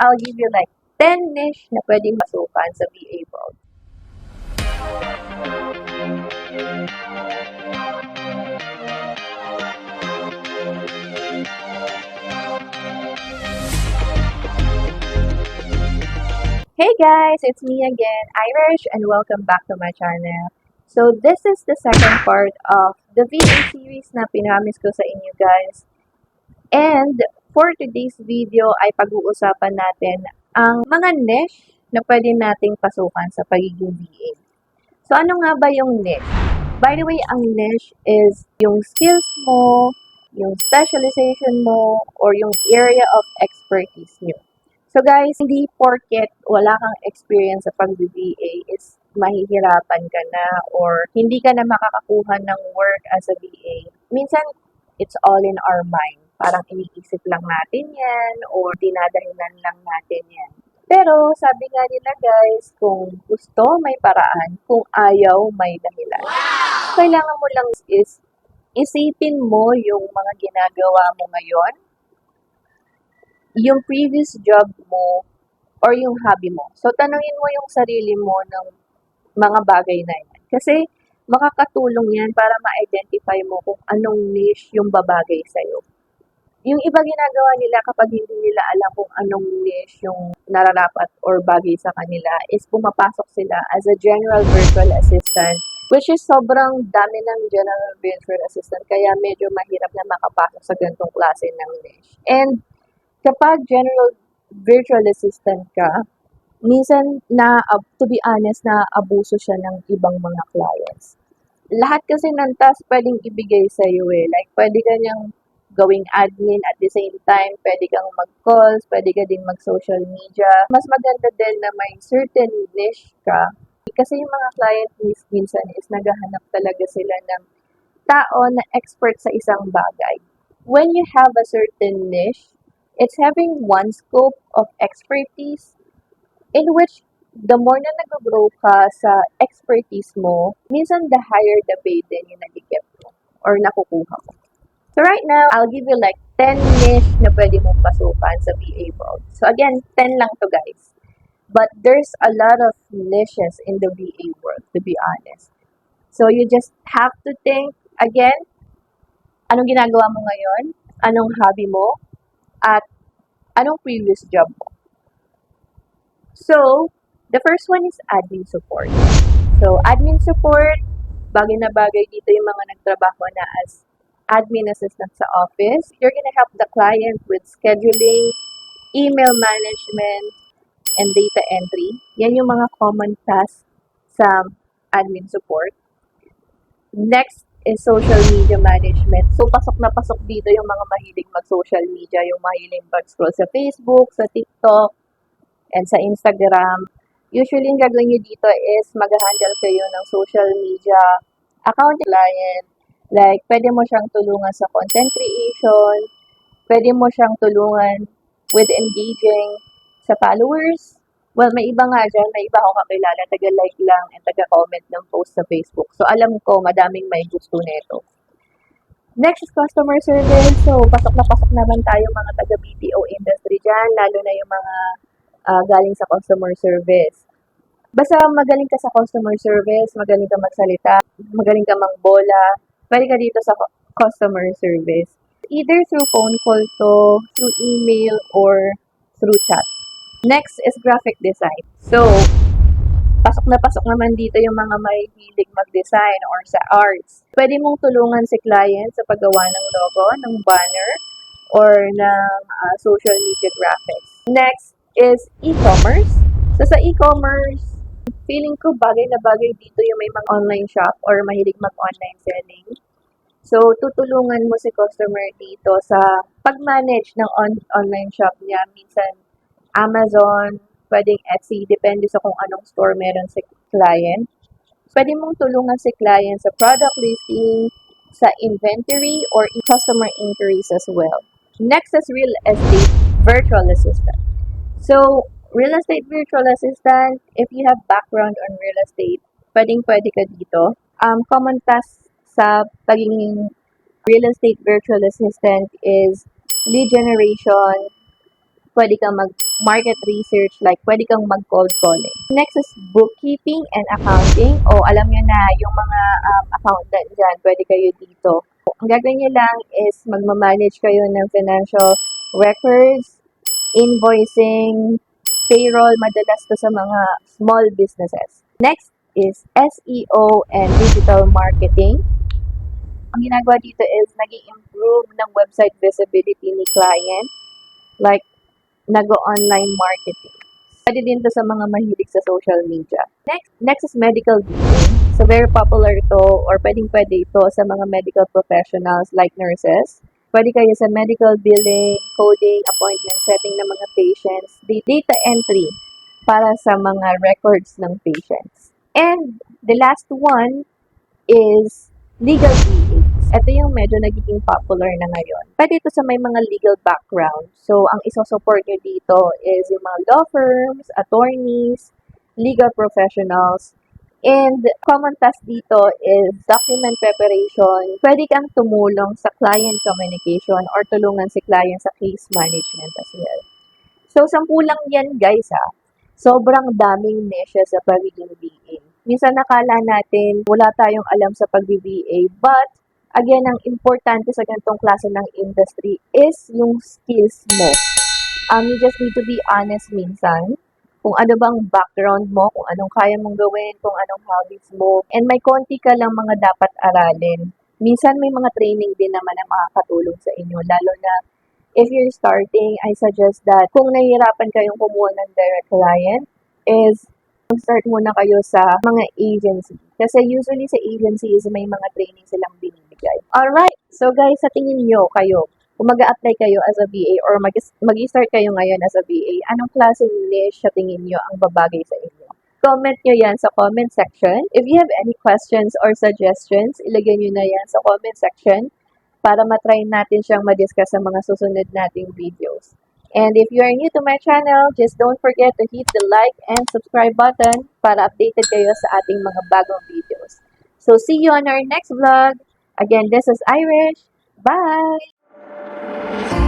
I'll give you like 10 niche na pwedeng masukan sa VA world. Hey guys, it's me again, Irish, and welcome back to my channel. So this is the second part of the VA series na pinamis ko sa inyo guys. And for today's video ay pag-uusapan natin ang mga niche na pwede nating pasukan sa pagiging VA. So ano nga ba yung niche? By the way, ang niche is yung skills mo, yung specialization mo, or yung area of expertise nyo. So guys, hindi porket wala kang experience sa pag-VA is mahihirapan ka na or hindi ka na makakakuha ng work as a VA. Minsan, it's all in our mind. Parang iniisip lang natin yan or dinadahilan lang natin yan. Pero sabi nga nila guys, kung gusto may paraan, kung ayaw may dahilan. Kailangan mo lang is isipin mo yung mga ginagawa mo ngayon, yung previous job mo, or yung hobby mo. So, tanungin mo yung sarili mo ng mga bagay na yan. Kasi, makakatulong yan para ma-identify mo kung anong niche yung babagay sa'yo. Yung iba ginagawa nila kapag hindi nila alam kung anong niche yung nararapat or bagay sa kanila is pumapasok sila as a general virtual assistant which is sobrang dami ng general virtual assistant kaya medyo mahirap na makapasok sa ganitong klase ng niche. And kapag general virtual assistant ka, minsan na, uh, to be honest, na abuso siya ng ibang mga clients. Lahat kasi ng task pwedeng ibigay sa iyo eh. Like, pwede ka niyang gawing admin at the same time, pwede kang mag-calls, pwede ka din mag-social media. Mas maganda din na may certain niche ka. Kasi yung mga client mis- minsan is naghahanap talaga sila ng tao na expert sa isang bagay. When you have a certain niche, it's having one scope of expertise in which the more na nag-grow ka sa expertise mo, minsan the higher the pay din yung nagigip mo or nakukuha mo. So right now, I'll give you like 10 niche na pwede mong pasukan sa VA world. So again, 10 lang to guys. But there's a lot of niches in the VA world, to be honest. So you just have to think, again, anong ginagawa mo ngayon? Anong hobby mo? At anong previous job mo? So, the first one is admin support. So, admin support, bagay na bagay dito yung mga nagtrabaho na as admin assistant sa office. You're gonna help the client with scheduling, email management, and data entry. Yan yung mga common tasks sa admin support. Next is social media management. So, pasok na pasok dito yung mga mahilig mag-social media, yung mahilig mag-scroll sa Facebook, sa TikTok, and sa Instagram. Usually, yung gagawin nyo dito is mag-handle kayo ng social media account client. Like, pwede mo siyang tulungan sa content creation, pwede mo siyang tulungan with engaging sa followers. Well, may iba nga dyan, may iba akong kakilala, taga-like lang and taga-comment ng post sa Facebook. So, alam ko, madaming may gusto nito. Next is customer service. So, pasok na pasok naman tayo mga taga-BPO industry dyan, lalo na yung mga ah, galing sa customer service. Basta magaling ka sa customer service, magaling ka magsalita, magaling ka mangbola, pwede ka dito sa cu- customer service. Either through phone call to, through email, or through chat. Next is graphic design. So, pasok na pasok naman dito yung mga may hilig mag-design or sa arts. Pwede mong tulungan si client sa paggawa ng logo, ng banner, or ng ah, social media graphics. Next is e-commerce. So, sa e-commerce, feeling ko bagay na bagay dito yung may mga online shop or mahilig mag-online selling. So, tutulungan mo si customer dito sa pag-manage ng on- online shop niya. Minsan, Amazon, pwedeng Etsy, depende sa kung anong store meron si client. Pwede mong tulungan si client sa product listing, sa inventory, or in customer inquiries as well. Next is real estate virtual assistant. So, real estate virtual assistant, if you have background on real estate, pwedeng pwede ka dito. Um, common task sa pagiging real estate virtual assistant is lead generation, pwede ka mag market research like pwede kang mag-cold calling. Next is bookkeeping and accounting. O alam nyo na, yung mga um, accountant dyan, pwede kayo dito. Ang gagawin nyo lang is magmamanage kayo ng financial records, invoicing, payroll, madalas to sa mga small businesses. Next is SEO and digital marketing. Ang ginagawa dito is nag improve ng website visibility ni client. Like, nag-online marketing. Pwede din to sa mga mahilig sa social media. Next, next is medical billing. So, very popular to or pwedeng pwede ito sa mga medical professionals like nurses. Pwede kayo sa medical billing, coding, appointment setting ng mga patients, di- data entry para sa mga records ng patients. And the last one is legal VA. Ito yung medyo nagiging popular na ngayon. Pwede ito sa may mga legal background. So, ang isosupport nyo dito is yung mga law firms, attorneys, legal professionals, And common task dito is document preparation. Pwede kang tumulong sa client communication or tulungan si client sa case management as well. So, sampu lang yan guys ha. Sobrang daming niche sa pagiging VA. Minsan nakala natin wala tayong alam sa pag-VA but again, ang importante sa ganitong klase ng industry is yung skills mo. Um, you just need to be honest minsan kung ano bang background mo, kung anong kaya mong gawin, kung anong hobbies mo. And may konti ka lang mga dapat aralin. Minsan may mga training din naman na makakatulong sa inyo, lalo na if you're starting, I suggest that kung nahihirapan kayong kumuha ng direct client, is mag-start muna kayo sa mga agency. Kasi usually sa agencies, may mga training silang binibigay. Alright, so guys, sa tingin nyo kayo, kung mag apply kayo as a VA or mag- mag-start kayo ngayon as a VA, anong klaseng niche sa tingin nyo ang babagay sa inyo? Comment nyo yan sa comment section. If you have any questions or suggestions, ilagay nyo na yan sa comment section para matry natin siyang madiscuss sa mga susunod nating videos. And if you are new to my channel, just don't forget to hit the like and subscribe button para updated kayo sa ating mga bagong videos. So see you on our next vlog. Again, this is Irish. Bye! Bye.